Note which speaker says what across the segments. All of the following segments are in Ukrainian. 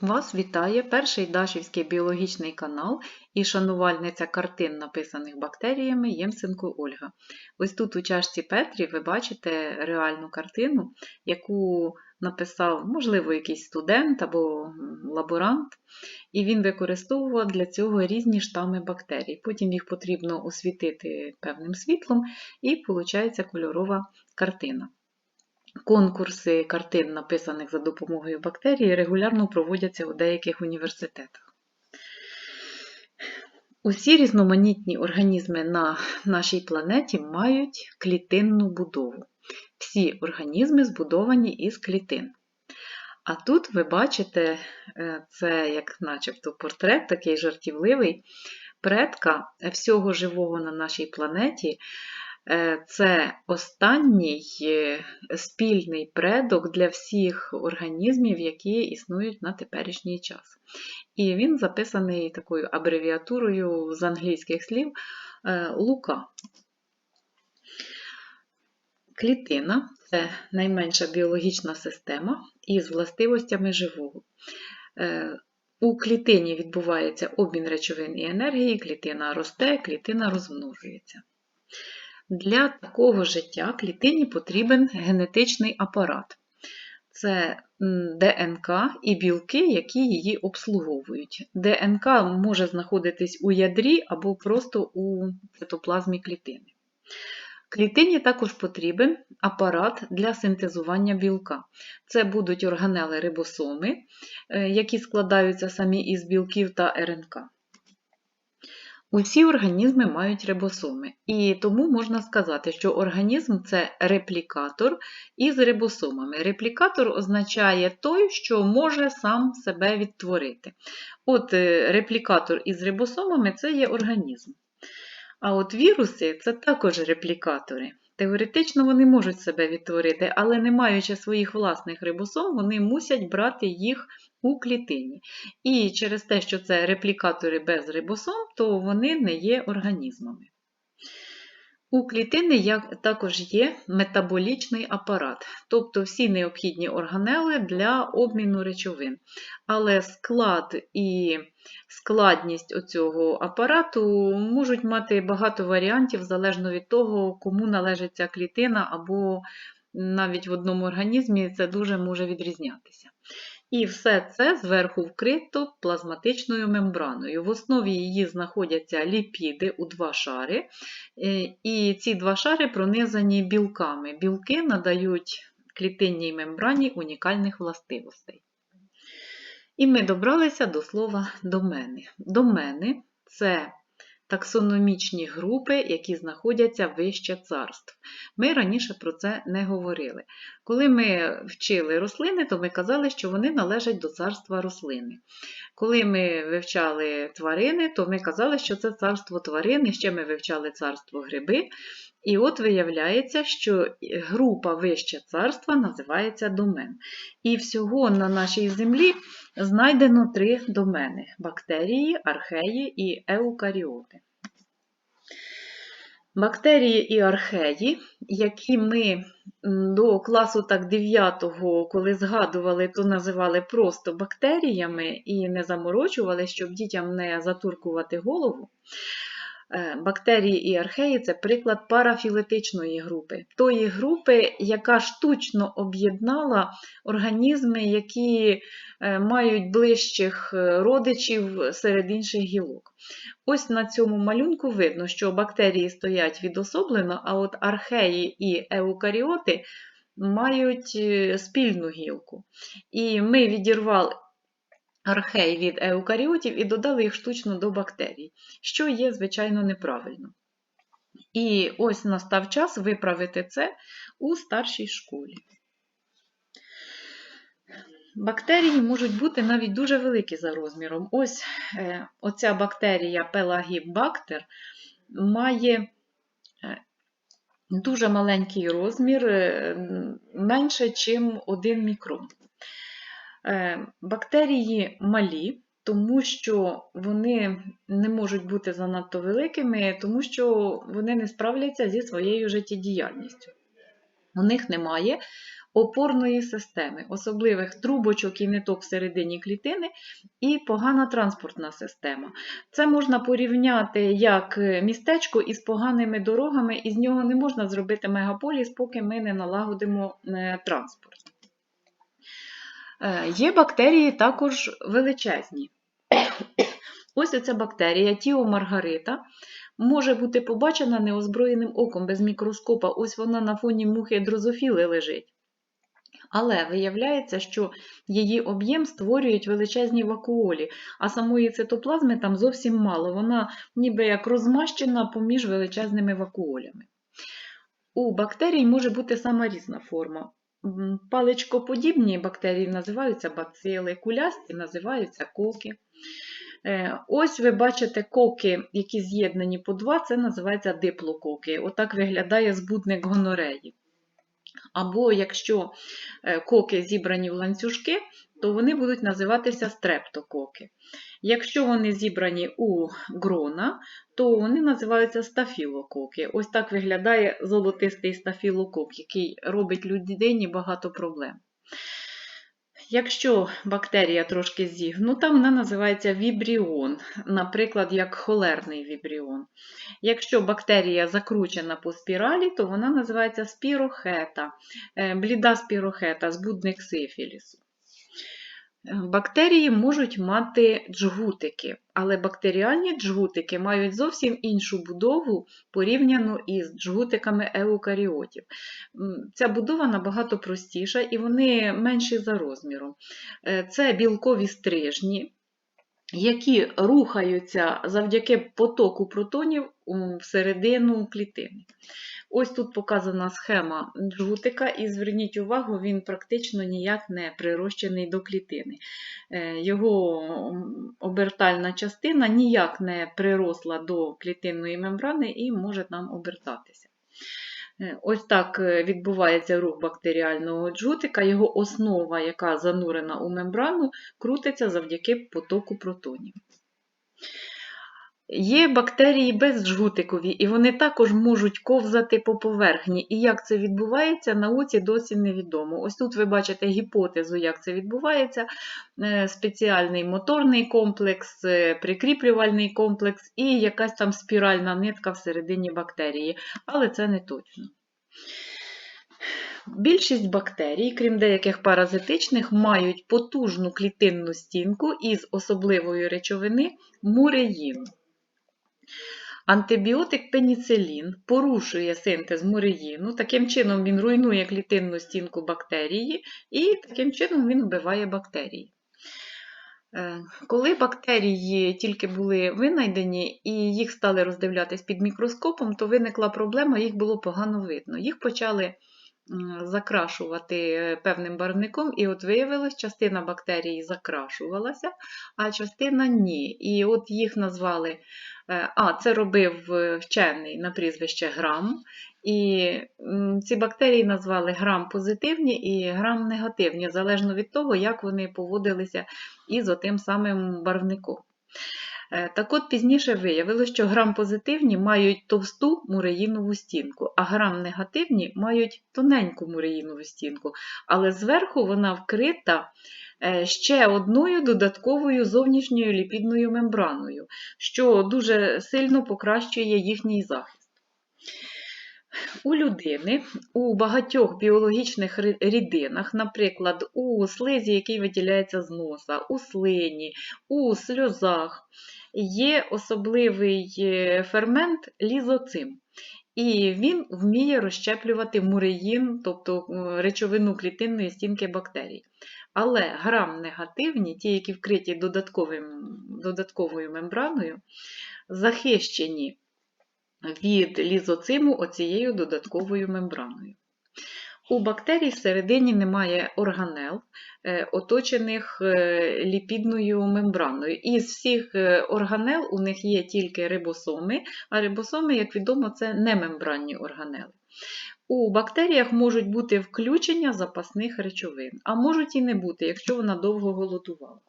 Speaker 1: Вас вітає перший Дашівський біологічний канал і шанувальниця картин, написаних бактеріями Ємсенко Ольга. Ось тут у чашці Петрі ви бачите реальну картину, яку написав, можливо, якийсь студент або лаборант, і він використовував для цього різні штами бактерій. Потім їх потрібно освітити певним світлом, і виходить кольорова картина. Конкурси картин, написаних за допомогою бактерій, регулярно проводяться у деяких університетах. Усі різноманітні організми на нашій планеті мають клітинну будову. Всі організми збудовані із клітин. А тут ви бачите, е, це як начебто портрет, такий жартівливий, предка всього живого на нашій планеті. Е, Це останній е, спільний предок для всіх організмів, які існують на теперішній час. І він записаний такою абревіатурою з англійських слів е, Лука. Клітина це найменша біологічна система із властивостями живого. У клітині відбувається обмін речовин і енергії, клітина росте, клітина розмножується. Для такого життя клітині потрібен генетичний апарат. Це ДНК і білки, які її обслуговують. ДНК може знаходитись у ядрі або просто у цитоплазмі клітини. Клітині також потрібен апарат для синтезування білка. Це будуть органели рибосоми, е, які складаються самі із білків та РНК. Усі організми мають рибосоми, і тому можна сказати, що організм це реплікатор із рибосомами. Реплікатор означає той, що може сам себе відтворити. От е, реплікатор із рибосомами це є організм. А от віруси це також реплікатори. Теоретично вони можуть себе відтворити, але не маючи своїх власних рибосом, вони мусять брати їх у клітині. І через те, що це реплікатори без рибосом, то вони не є організмами. У клітини також є метаболічний апарат, тобто всі необхідні органели для обміну речовин. Але склад і складність оцього апарату можуть мати багато варіантів залежно від того, кому належить ця клітина, або навіть в одному організмі це дуже може відрізнятися. І все це зверху вкрито плазматичною мембраною. В основі її знаходяться ліпіди у два шари, е, і ці два шари пронизані білками. Білки надають клітинній мембрані унікальних властивостей. І ми добралися до слова домени. Домени це таксономічні групи, які знаходяться вище царств. Ми раніше про це не говорили. Коли ми вчили рослини, то ми казали, що вони належать до царства рослини. Коли ми вивчали тварини, то ми казали, що це царство тварин, і ще ми вивчали царство гриби. І от виявляється, що група вище царства називається домен. І всього на нашій землі знайдено три домени: бактерії, археї і еукаріоти. Бактерії і археї, які ми до класу так 9, коли згадували, то називали просто бактеріями і не заморочували, щоб дітям не затуркувати голову. Е, Бактерії і археї це приклад парафілетичної групи, тої групи, яка штучно об'єднала організми, які е, мають ближчих е, родичів серед інших гілок. Ось на цьому малюнку видно, що бактерії стоять відособлено, а от археї і еукаріоти мають спільну гілку. І ми відірвали архей від еукаріотів і додали їх штучно до бактерій, що є, звичайно, неправильно. І ось настав час виправити це у старшій школі. Бактерії можуть бути навіть дуже великі за розміром. Ось е, оця бактерія пелагібактер має е, дуже маленький розмір, е, менше, ніж 1 мікрон. Е, Бактерії малі, тому що вони не можуть бути занадто великими, тому що вони не справляться зі своєю життєдіяльністю. У них немає опорної системи, особливих трубочок і ниток всередині клітини, і погана транспортна система. Це можна порівняти як містечко із поганими дорогами, і з нього не можна зробити мегаполіс, поки ми не налагодимо е, транспорт. Е, Є бактерії також величезні. Ось оця бактерія Тіо Маргарита може бути побачена неозброєним оком без мікроскопа. Ось вона на фоні мухи дрозофіли лежить. Але виявляється, що її об'єм створюють величезні вакуолі, а самої цитоплазми там зовсім мало. Вона ніби як розмащена поміж величезними вакуолями. У бактерій може бути сама різна форма. Паличкоподібні бактерії називаються бацили, кулясті називаються коки. Е, Ось ви бачите коки, які з'єднані по два, це називається диплококи. Отак виглядає збудник гонореї. Або якщо е, коки зібрані в ланцюжки, то вони будуть називатися стрептококи. Якщо вони зібрані у грона, то вони називаються стафілококи. Ось так виглядає золотистий стафілокок, який робить людині багато проблем. Якщо бактерія трошки зігнута, вона називається вібріон, наприклад, як холерний вібріон. Якщо бактерія закручена по спіралі, то вона називається спірохета, е, бліда спірохета, збудник сифілісу. Бактерії можуть мати джгутики, але бактеріальні джгутики мають зовсім іншу будову порівняно із джгутиками еукаріотів. Ця будова набагато простіша і вони менші за розміром. Е, Це білкові стрижні, які рухаються завдяки потоку протонів всередину клітини. Ось тут показана схема джгутика, і зверніть увагу, він практично ніяк не прирощений до клітини. Е, Його обертальна частина ніяк не приросла до клітинної мембрани і може там обертатися. Е, Ось так е, відбувається рух бактеріального джутика, Його основа, яка занурена у мембрану, крутиться завдяки потоку протонів. Є бактерії безджгутикові, і вони також можуть ковзати по поверхні. І як це відбувається, науці досі невідомо. Ось тут ви бачите гіпотезу, як це відбувається: Е, спеціальний моторний комплекс, е, прикріплювальний комплекс і якась там спіральна нитка всередині бактерії, але це не точно. Більшість бактерій, крім деяких паразитичних, мають потужну клітинну стінку із особливої речовини муреїну. Антибіотик пеніцилін порушує синтез муреїну, таким чином він руйнує клітинну стінку бактерії і таким чином він вбиває бактерії. Е, Коли бактерії тільки були винайдені і їх стали роздивлятись під мікроскопом, то виникла проблема, їх було погано видно. Їх почали закрашувати певним барвником, і от виявилось, частина бактерій закрашувалася, а частина ні. І от їх назвали, а це робив е, вчений на прізвище Грам. І ці бактерії назвали грам-позитивні і грам-негативні, залежно від того, як вони поводилися із отим самим барвником. Е, Так от пізніше виявилося, що грам-позитивні мають товсту муреїнову стінку, а грам-негативні мають тоненьку муреїнову стінку, але зверху вона вкрита е, ще одною додатковою зовнішньою ліпідною мембраною, що дуже сильно покращує їхній захист. У людини у багатьох біологічних рідинах, наприклад, у слизі, який виділяється з носа, у слині, у сльозах, є особливий е, фермент лізоцим. І він вміє розщеплювати муреїн, тобто е, речовину клітинної стінки бактерій. Але грам-негативні, ті, які вкриті додатковою мембраною, захищені від лізоциму оцією додатковою мембраною. У бактерій всередині немає органел, е, оточених е, ліпідною мембраною. Із всіх е, органел у них є тільки рибосоми, а рибосоми, як відомо, це немембранні органели. У бактеріях можуть бути включення запасних речовин, а можуть і не бути, якщо вона довго голодувала.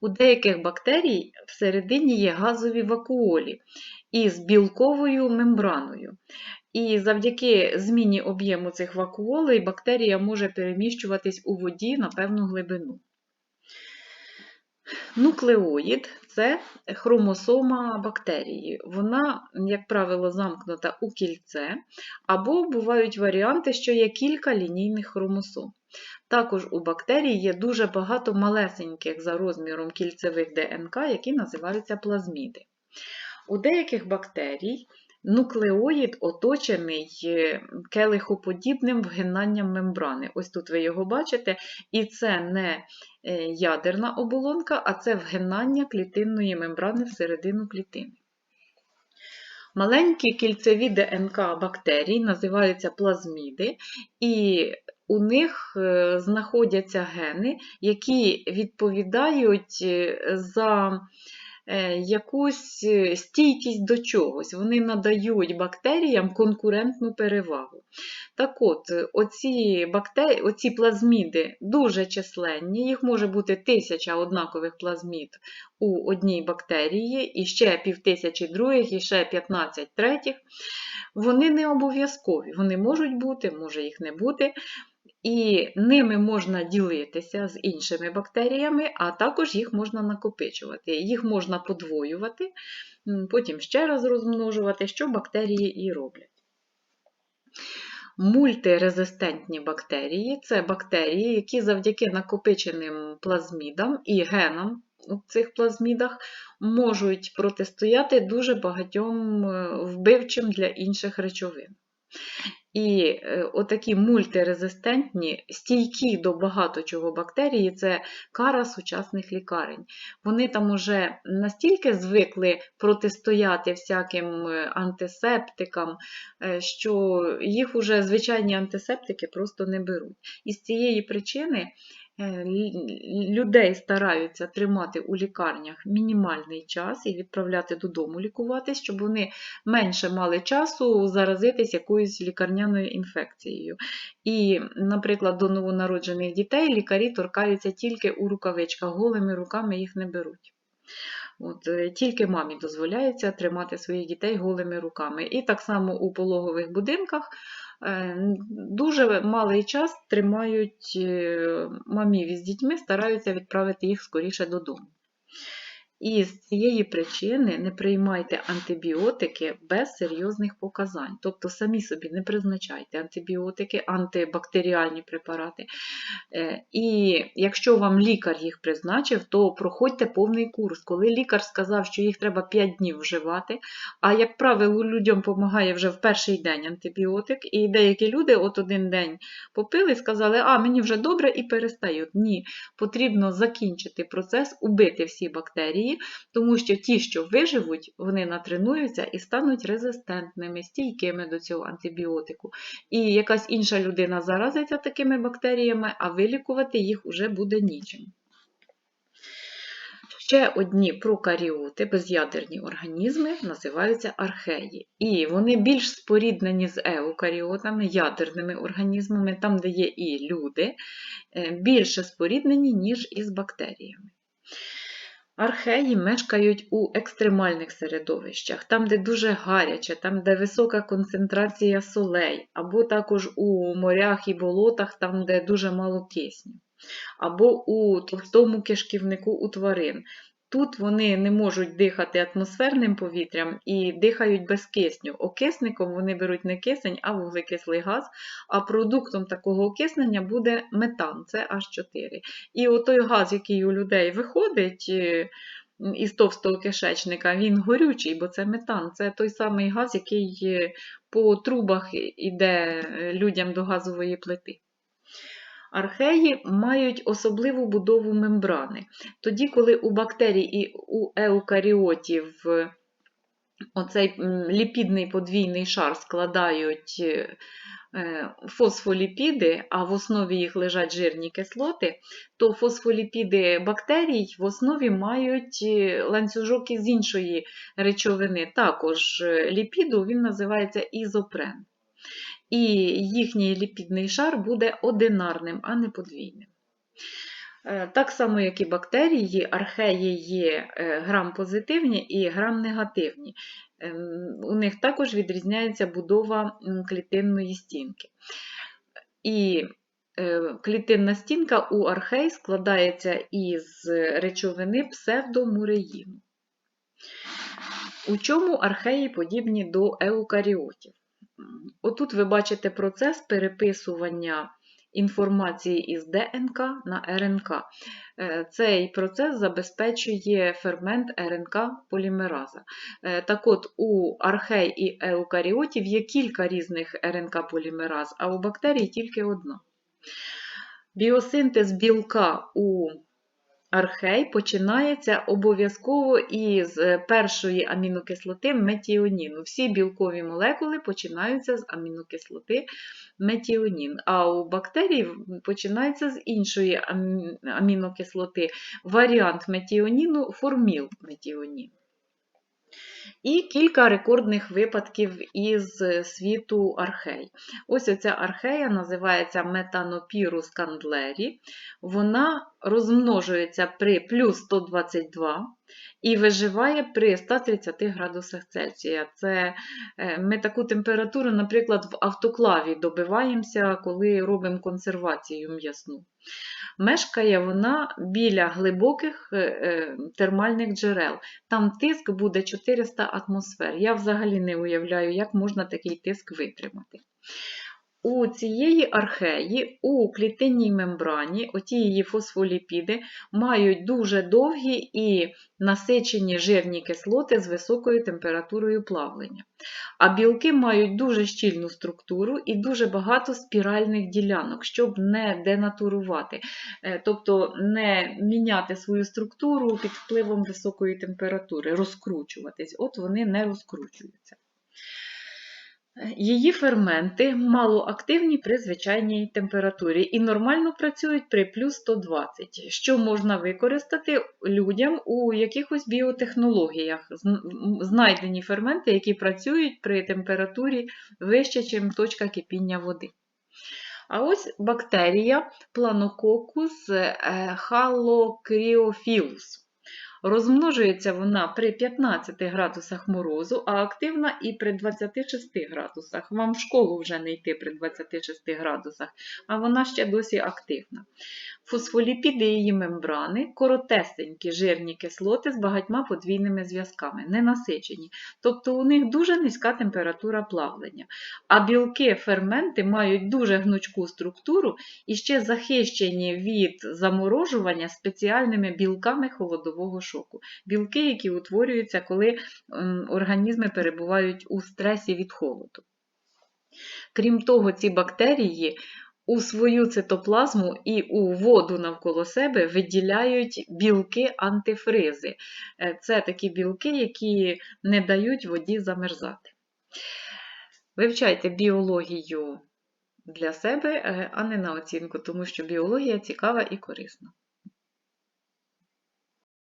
Speaker 1: У деяких бактерій всередині є газові вакуолі із білковою мембраною. І завдяки зміні об'єму цих вакуолей бактерія може переміщуватись у воді на певну глибину. Нуклеоїд це хромосома бактерії. Вона, як правило, замкнута у кільце, або бувають варіанти, що є кілька лінійних хромосом. Також у бактерій є дуже багато малесеньких за розміром кільцевих ДНК, які називаються плазміди. У деяких бактерій нуклеоїд оточений е, келихоподібним вгинанням мембрани. Ось тут ви його бачите, і це не е, ядерна оболонка, а це вгинання клітинної мембрани всередину клітини. Маленькі кільцеві ДНК бактерій називаються плазміди, і у них е, знаходяться гени, які відповідають за якусь е, стійкість до чогось, вони надають бактеріям конкурентну перевагу. Так от, оці, бактері... оці плазміди дуже численні, їх може бути тисяча однакових плазмід у одній бактерії, і ще півтисячі других, і ще 15 третіх. Вони не обов'язкові, вони можуть бути, може їх не бути і ними можна ділитися з іншими бактеріями, а також їх можна накопичувати. Їх можна подвоювати, потім ще раз розмножувати, що бактерії і роблять. Мультирезистентні бактерії це бактерії, які завдяки накопиченим плазмідам і генам у цих плазмідах можуть протистояти дуже багатьом е, вбивчим для інших речовин. І е, отакі мультирезистентні, стійкі до багато чого бактерії це кара сучасних лікарень. Вони там уже настільки звикли протистояти всяким е, антисептикам, е, що їх уже звичайні антисептики просто не беруть. І з цієї причини людей стараються тримати у лікарнях мінімальний час і відправляти додому лікуватись, щоб вони менше мали часу заразитись якоюсь лікарняною інфекцією. І, наприклад, до новонароджених дітей лікарі торкаються тільки у рукавичках, голими руками їх не беруть. От, е, Тільки мамі дозволяється тримати своїх дітей голими руками. І так само у пологових будинках Е, дуже малий час тримають е, мамів із дітьми, стараються відправити їх скоріше додому. І з цієї причини не приймайте антибіотики без серйозних показань. Тобто самі собі не призначайте антибіотики, антибактеріальні препарати. Е, і якщо вам лікар їх призначив, то проходьте повний курс. Коли лікар сказав, що їх треба 5 днів вживати, а, як правило, людям допомагає вже в перший день антибіотик, і деякі люди от один день попили і сказали, а мені вже добре і перестають. Ні, потрібно закінчити процес, убити всі бактерії бактерії, тому що ті, що виживуть, вони натренуються і стануть резистентними, стійкими до цього антибіотику. І якась інша людина заразиться такими бактеріями, а вилікувати їх уже буде нічим. Ще одні прокаріоти, без'ядерні організми, називаються археї. І вони більш споріднені з еукаріотами, ядерними організмами, там, де є і люди, е, більше споріднені, ніж із бактеріями. Археї мешкають у екстремальних середовищах, там, де дуже гаряче, там, де висока концентрація солей, або також у морях і болотах, там, де дуже мало кисню, або у товстому кишківнику у тварин. Тут вони не можуть дихати атмосферним повітрям і дихають без кисню. Окисником вони беруть не кисень, а вуглекислий газ, а продуктом такого окиснення буде метан, це H4. І отой газ, який у людей виходить е, із товстого кишечника, він горючий, бо це метан. Це той самий газ, який е, по трубах іде е, людям до газової плити. Археї мають особливу будову мембрани. Тоді, коли у бактерій і у еукаріотів оцей ліпідний подвійний шар складають е, фосфоліпіди, а в основі їх лежать жирні кислоти, то фосфоліпіди бактерій в основі мають е, ланцюжок із іншої речовини. Також е, ліпіду він називається ізопрен і їхній ліпідний шар буде одинарним, а не подвійним. Е, Так само, як і бактерії, археї є е, грам-позитивні і грам-негативні. Ем, У них також відрізняється будова клітинної стінки. І е, клітинна стінка у архей складається із речовини псевдомуреїну. У чому археї подібні до еукаріотів? Отут ви бачите процес переписування інформації із ДНК на РНК. Е, Цей процес забезпечує фермент РНК полімераза. Е, Так от, у архей і еукаріотів є кілька різних РНК полімераз, а у бактерій тільки одна. Біосинтез білка у архей починається обов'язково із е, першої амінокислоти метіоніну. Всі білкові молекули починаються з амінокислоти метіонін, а у бактерій починається з іншої амінокислоти. Варіант метіоніну форміл метіонін. І кілька рекордних випадків із світу архей. Ось оця архея називається метанопірус кандлері. Вона розмножується при плюс 122 і виживає при 130 градусах Цельсія. Це, е, ми таку температуру, наприклад, в автоклаві добиваємося, коли робимо консервацію м'ясну. Мешкає вона біля глибоких е, е, термальних джерел. Там тиск буде 400 атмосфер. Я взагалі не уявляю, як можна такий тиск витримати. У цієї археї, у клітинній мембрані, оті її фосфоліпіди мають дуже довгі і насичені жирні кислоти з високою температурою плавлення. А білки мають дуже щільну структуру і дуже багато спіральних ділянок, щоб не денатурувати, е, тобто не міняти свою структуру під впливом високої температури, розкручуватись. От вони не розкручуються. Її ферменти малоактивні при звичайній температурі і нормально працюють при плюс 120, що можна використати людям у якихось біотехнологіях. Знайдені ферменти, які працюють при температурі вище, ніж точка кипіння води. А ось бактерія Planococcus е, halocryophilus. Розмножується вона при 15 градусах морозу, а активна і при 26 градусах. Вам в школу вже не йти при 26 градусах, а вона ще досі активна. Фосфоліпіди її мембрани коротесенькі жирні кислоти з багатьма подвійними зв'язками, ненасичені. Тобто у них дуже низька температура плавлення. А білки, ферменти мають дуже гнучку структуру і ще захищені від заморожування спеціальними білками холодового шоку. Білки, які утворюються, коли організми перебувають у стресі від холоду. Крім того, ці бактерії у свою цитоплазму і у воду навколо себе виділяють білки антифризи. Е, Це такі білки, які не дають воді замерзати. Вивчайте біологію для себе, е, а не на оцінку, тому що біологія цікава і корисна.